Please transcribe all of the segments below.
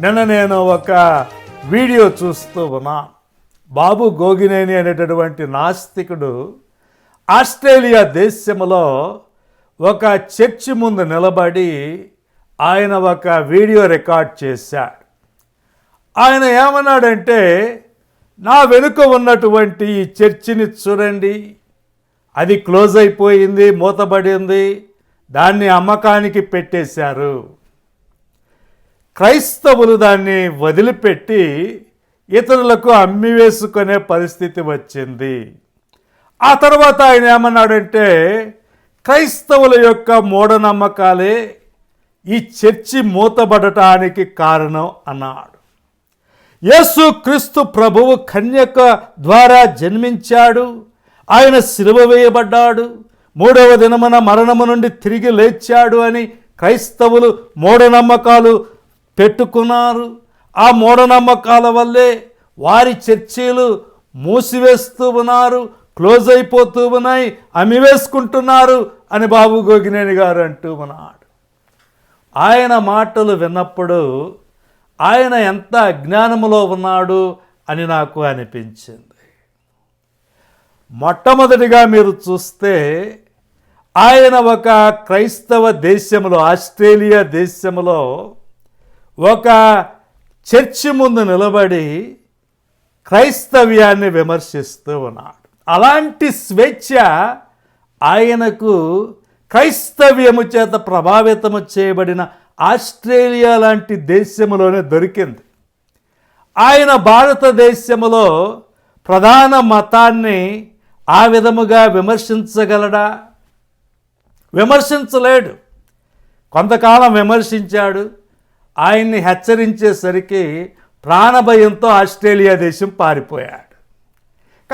నిన్న నేను ఒక వీడియో చూస్తూ ఉన్నా. బాబు గోగినేని అనేటటువంటి నాస్తికుడు ఆస్ట్రేలియా దేశంలో ఒక చర్చి ముందు నిలబడి ఆయన ఒక వీడియో రికార్డ్ చేశాడు ఆయన ఏమన్నాడంటే నా వెనుక ఉన్నటువంటి ఈ చర్చిని చూడండి. అది క్లోజ్ అయిపోయింది మూతబడింది. దాన్ని అమ్మకానికి పెట్టేశారు. క్రైస్తవులు దాన్ని వదిలిపెట్టి ఇతరులకు అమ్మివేసుకునే పరిస్థితి వచ్చింది. ఆ తర్వాత ఆయన ఏమన్నాడంటే క్రైస్తవుల యొక్క మూఢనమ్మకాలే ఈ చర్చి మూతబడటానికి కారణం అన్నాడు. యేసు క్రీస్తు ప్రభువు కన్యక ద్వారా జన్మించాడు. ఆయన సిలువ వేయబడ్డాడు. మూడవ దినమున మరణము నుండి తిరిగి లేచాడు అని క్రైస్తవులు మూఢనమ్మకాలు పెట్టుకున్నారు. ఆ మూఢనమ్మకాల వల్లే వారి చర్చీలు మూసివేస్తూ ఉన్నారు క్లోజ్ అయిపోతూ ఉన్నాయి అమ్మివేసుకుంటున్నారు అని బాబు గోగినేని గారు అంటూ ఉన్నాడు. ఆయన మాటలు విన్నప్పుడు ఆయన ఎంత అజ్ఞానములో ఉన్నాడు అని నాకు అనిపించింది. మొట్టమొదటిగా మీరు చూస్తే ఆయన ఒక క్రైస్తవ దేశంలో ఆస్ట్రేలియా దేశంలో ఒక చర్చి ముందు నిలబడి క్రైస్తవ్యాన్ని విమర్శిస్తూ ఉన్నాడు. అలాంటి స్వేచ్ఛ ఆయనకు క్రైస్తవ్యము చేత ప్రభావితము చేయబడిన ఆస్ట్రేలియా లాంటి దేశంలోనే దొరికింది. ఆయన భారతదేశంలో ప్రధాన మతాన్ని ఆ విధముగా విమర్శించగలడా? విమర్శించలేడు. కొంతకాలం విమర్శించాడు. ఆయన్ని హెచ్చరించేసరికి ప్రాణభయంతో ఆస్ట్రేలియా దేశం పారిపోయాడు.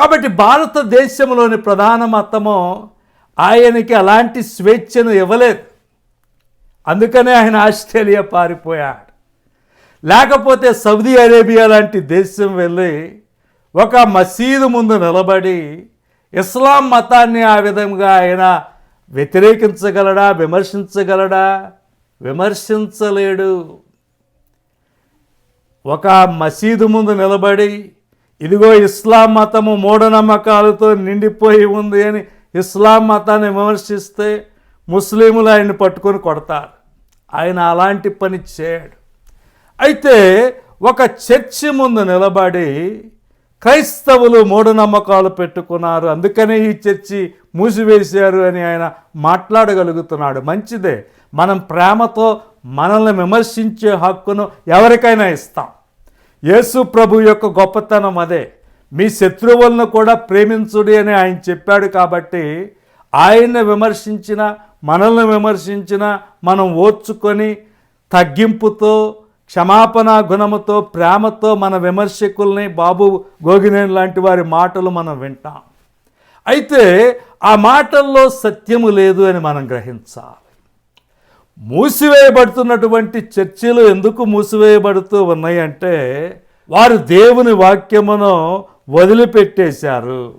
కాబట్టి భారతదేశంలోని ప్రధాన మతము ఆయనకి అలాంటి స్వేచ్ఛను ఇవ్వలేదు. అందుకనే ఆయన ఆస్ట్రేలియా పారిపోయాడు. లేకపోతే సౌదీ అరేబియా లాంటి దేశం వెళ్ళి ఒక మసీదు ముందు నిలబడి ఇస్లాం మతాన్ని ఆ విధంగా ఆయన వ్యతిరేకించగలడా విమర్శించగలడా? విమర్శించలేడు. ఒక మసీదు ముందు నిలబడి ఇదిగో ఇస్లాం మతము మూఢనమ్మకాలతో నిండిపోయి ఉంది అని ఇస్లాం మతాన్ని విమర్శిస్తే ముస్లింలు ఆయన్ని పట్టుకొని కొడతారు. ఆయన అలాంటి పని చేయడు. అయితే ఒక చర్చి ముందు నిలబడి క్రైస్తవులు మూఢనమ్మకాలు పెట్టుకున్నారు. అందుకనే ఈ చర్చి మూసివేశారు అని ఆయన మాట్లాడగలుగుతున్నాడు. మంచిదే. మనం ప్రేమతో మనల్ని విమర్శించే హక్కును ఎవరికైనా ఇస్తాం. యేసు ప్రభు యొక్క గొప్పతనం అదే. మీ శత్రువులను కూడా ప్రేమించుడి అని ఆయన చెప్పాడు కాబట్టి ఆయన్ని విమర్శించిన మనల్ని విమర్శించిన మనం ఓర్చుకొని తగ్గింపుతో క్షమాపణ గుణముతో ప్రేమతో మన విమర్శకుల్ని బాబు గోగినేని లాంటి వారి మాటలు మనం వింటాం. అయితే ఆ మాటల్లో సత్యము లేదు అని మనం గ్రహించాలి. మూసివేయబడుతున్నటువంటి చర్చిలు ఎందుకు మూసివేయబడుతూ ఉన్నాయంటే వారు దేవుని వాక్యమును వదిలిపెట్టేశారు.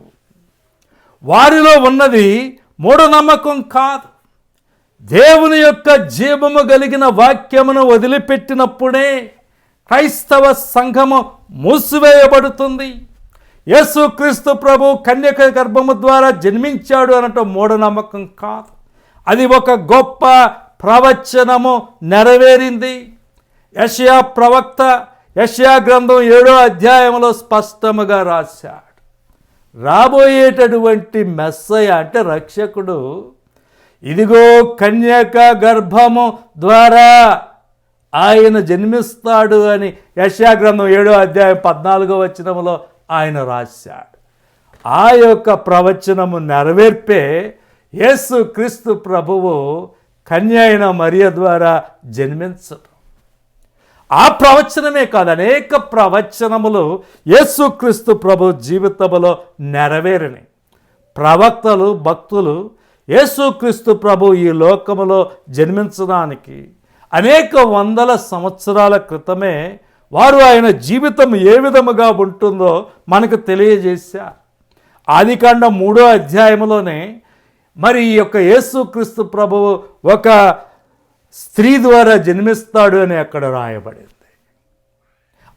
వారిలో ఉన్నది మూఢనమ్మకం కాదు. దేవుని యొక్క జీవము కలిగిన వాక్యమును వదిలిపెట్టినప్పుడే క్రైస్తవ సంఘము మూసివేయబడుతుంది. యేసుక్రీస్తు ప్రభు కన్యక గర్భము ద్వారా జన్మించాడు అనటం మూఢనమ్మకం కాదు. అది ఒక గొప్ప ప్రవచనము నెరవేరింది. యషయా ప్రవక్త యషయా గ్రంథం ఏడో అధ్యాయంలో స్పష్టముగా రాశాడు. రాబోయేటటువంటి మెస్సయ అంటే రక్షకుడు ఇదిగో కన్యక గర్భము ద్వారా ఆయన జన్మిస్తాడు అని యశా గ్రంథం ఏడో అధ్యాయం పద్నాలుగో వచనంలో ఆయన రాశాడు. ఆ యొక్క ప్రవచనము నెరవేర్పే యేసు క్రీస్తు ప్రభువు కన్య అయిన మరియ ద్వారా జన్మించదు. ఆ ప్రవచనమే కాదు అనేక ప్రవచనములు యేసుక్రీస్తు ప్రభు జీవితములో నెరవేరినాయి. ప్రవక్తలు భక్తులు యేసుక్రీస్తు ప్రభు ఈ లోకములో జన్మించడానికి అనేక వందల సంవత్సరాల క్రితమే వారు ఆయన జీవితం ఏ విధముగా ఉంటుందో మనకు తెలియజేశారు. ఆదికాండ మూడో అధ్యాయంలోనే మరి ఈ యొక్క యేసుక్రీస్తు ప్రభువు ఒక స్త్రీ ద్వారా జన్మిస్తాడు అని అక్కడ రాయబడింది.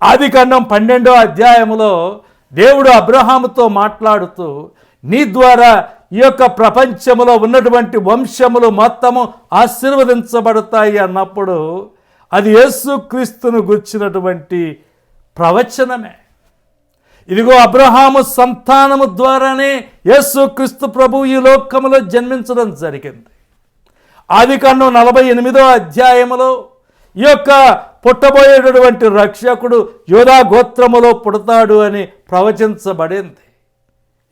ఆది కాండం పన్నెండో అధ్యాయములో దేవుడు అబ్రహాముతో మాట్లాడుతూ నీ ద్వారా ఈ యొక్క ప్రపంచంలో ఉన్నటువంటి వంశములు మొత్తము ఆశీర్వదించబడతాయి అన్నప్పుడు అది యేసుక్రీస్తును గుర్చినటువంటి ప్రవచనమే. ఇదిగో అబ్రహాము సంతానము ద్వారానే యేసుక్రీస్తు ప్రభు ఈ లోకములో జన్మించడం జరిగింది. ఆది కాండం నలభై ఎనిమిదో అధ్యాయములో ఈ యొక్క పుట్టబోయేటటువంటి రక్షకుడు యోధా గోత్రములో పుడతాడు అని ప్రవచించబడింది.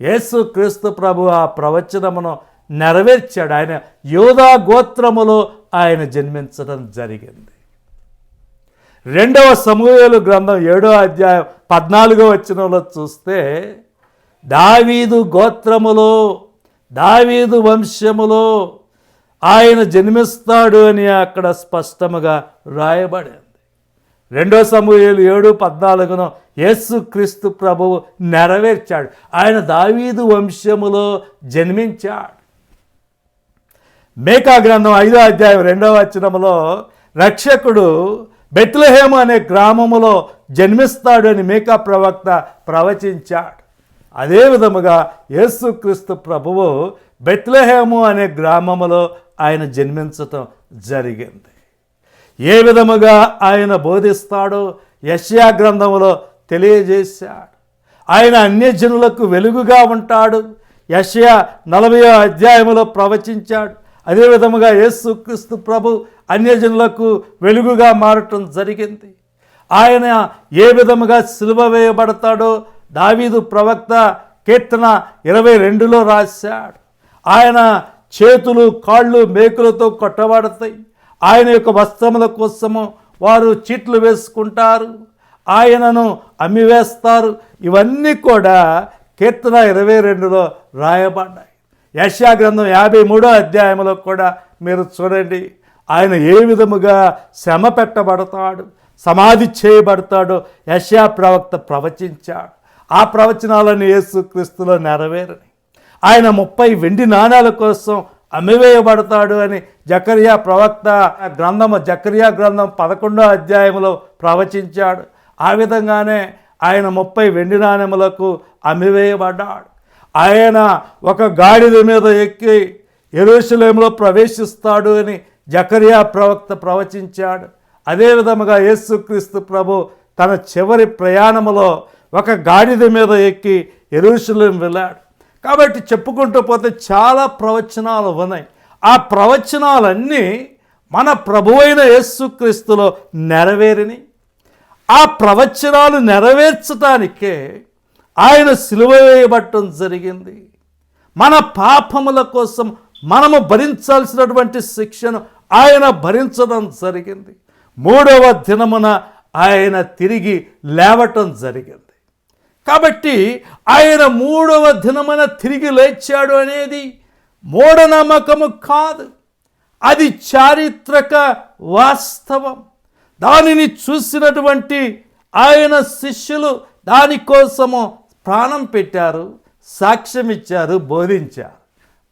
యేసుక్రీస్తు ప్రభు ఆ ప్రవచనమును నెరవేర్చాడు. ఆయన యోధా గోత్రములో ఆయన జన్మించడం జరిగింది. రెండవ సమూహలు గ్రంథం ఏడో అధ్యాయం పద్నాలుగో వచ్చినలో చూస్తే దావీదు గోత్రములో దావీదు వంశములో ఆయన జన్మిస్తాడు అని అక్కడ స్పష్టముగా రాయబడింది. రెండో సమూహలు ఏడు పద్నాలుగును యేసుక్రీస్తు ప్రభువు నెరవేర్చాడు. ఆయన దావీదు వంశములో జన్మించాడు. మేకా గ్రంథం ఐదో అధ్యాయం రెండవ వచనములో రక్షకుడు బెత్లహేమ అనే గ్రామములో జన్మిస్తాడు అని మేకా ప్రవక్త ప్రవచించాడు. అదే విధముగా యేసుక్రీస్తు ప్రభువు బెత్లహేము అనే గ్రామములో ఆయన జన్మించటం జరిగింది. ఏ విధముగా ఆయన బోధిస్తాడో యష్యా గ్రంథములో తెలియజేశాడు. ఆయన అన్యజనులకు వెలుగుగా ఉంటాడు. యష్యా నలభై అధ్యాయములో ప్రవచించాడు. అదేవిధముగా యేసుక్రీస్తు ప్రభు అన్యజనులకు వెలుగుగా మారటం జరిగింది. ఆయన ఏ విధముగా సిలువ వేయబడతాడో దావీదు ప్రవక్త కీర్తన ఇరవై రెండులో రాశాడు. ఆయన చేతులు కాళ్ళు మేకులతో కొట్టబడతాయి. ఆయన యొక్క వస్త్రముల కోసము వారు చీట్లు వేసుకుంటారు. ఆయనను అమ్మివేస్తారు. ఇవన్నీ కూడా కీర్తన ఇరవై రెండులో రాయబడ్డాయి. యశా గ్రంథం యాభై మూడో అధ్యాయంలో కూడా మీరు చూడండి. ఆయన ఏ విధముగా శ్రమ పెట్టబడతాడు సమాధి చేయబడతాడో యశా ప్రవక్త ప్రవచించాడు. ఆ ప్రవచనాలను యేసుక్రీస్తులో నెరవేరని ఆయన ముప్పై వెండి నాణాల కోసం అమ్మివేయబడతాడు అని జకరియా ప్రవక్త గ్రంథము జకరియా గ్రంథం పదకొండో అధ్యాయంలో ప్రవచించాడు. ఆ విధంగానే ఆయన ముప్పై వెండి నాణెములకు అమ్మివేయబడ్డాడు. ఆయన ఒక గాడిద మీద ఎక్కి ఎరుషలేంలో ప్రవేశిస్తాడు అని జకరియా ప్రవక్త ప్రవచించాడు. అదేవిధముగా యేసుక్రీస్తు ప్రభు తన చివరి ప్రయాణములో ఒక గాడిద మీద ఎక్కి ఎరుషలేం వెళ్ళాడు. కాబట్టి చెప్పుకుంటూ పోతే చాలా ప్రవచనాలు ఉన్నాయి. ఆ ప్రవచనాలన్నీ మన ప్రభువైన యేసుక్రీస్తులో నెరవేరిని ఆ ప్రవచనాలు నెరవేర్చడానికే ఆయన సిలువ వేయబట్టం జరిగింది. మన పాపముల కోసం మనము భరించాల్సినటువంటి శిక్షను ఆయన భరించడం జరిగింది. మూడవ దినమున ఆయన తిరిగి లేవటం జరిగింది. కాబట్టి ఆయన మూడవ దినమున తిరిగి లేచాడు అనేది మూఢనమ్మకము కాదు. అది చారిత్రక వాస్తవం. దానిని చూసినటువంటి ఆయన శిష్యులు దానికోసము ప్రాణం పెట్టారు సాక్ష్యం ఇచ్చారు బోధించారు.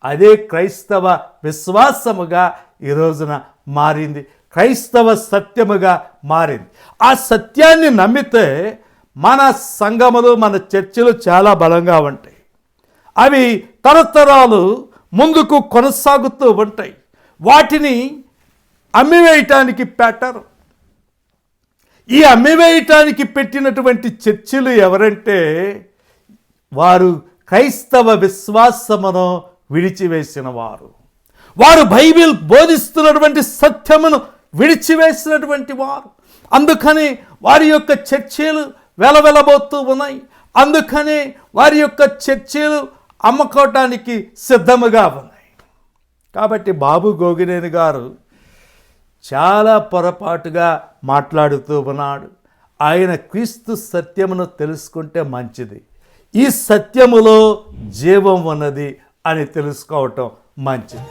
అదే క్రైస్తవ విశ్వాసముగా ఈ రోజున మారింది. క్రైస్తవ సత్యముగా మారింది. ఆ సత్యాన్ని నమ్మితే మన సంఘములు మన చర్చలు చాలా బలంగా ఉంటాయి. అవి తరతరాలు ముందుకు కొనసాగుతూ ఉంటాయి. వాటిని అమ్మివేయటానికి పెట్టరు ఈ అమ్మివేయటానికి పెట్టినటువంటి చర్చిలు ఎవరంటే వారు క్రైస్తవ విశ్వాసమును విడిచివేసిన వారు వారు బైబిల్ బోధిస్తున్నటువంటి సత్యమును విడిచివేసినటువంటి వారు. అందుకని వారి యొక్క చర్చలు వెలవెలబోతూ ఉన్నాయి. అందుకని వారి యొక్క చర్చలు అమ్ముకోవటానికి సిద్ధముగా ఉన్నాయి. కాబట్టి బాబు గోగినేని గారు చాలా పొరపాటుగా మాట్లాడుతూ ఉన్నాడు. ఆయన క్రీస్తు సత్యమును తెలుసుకుంటే మంచిది. ఈ సత్యములో జీవం ఉన్నది అని తెలుసుకోవటం మంచిది.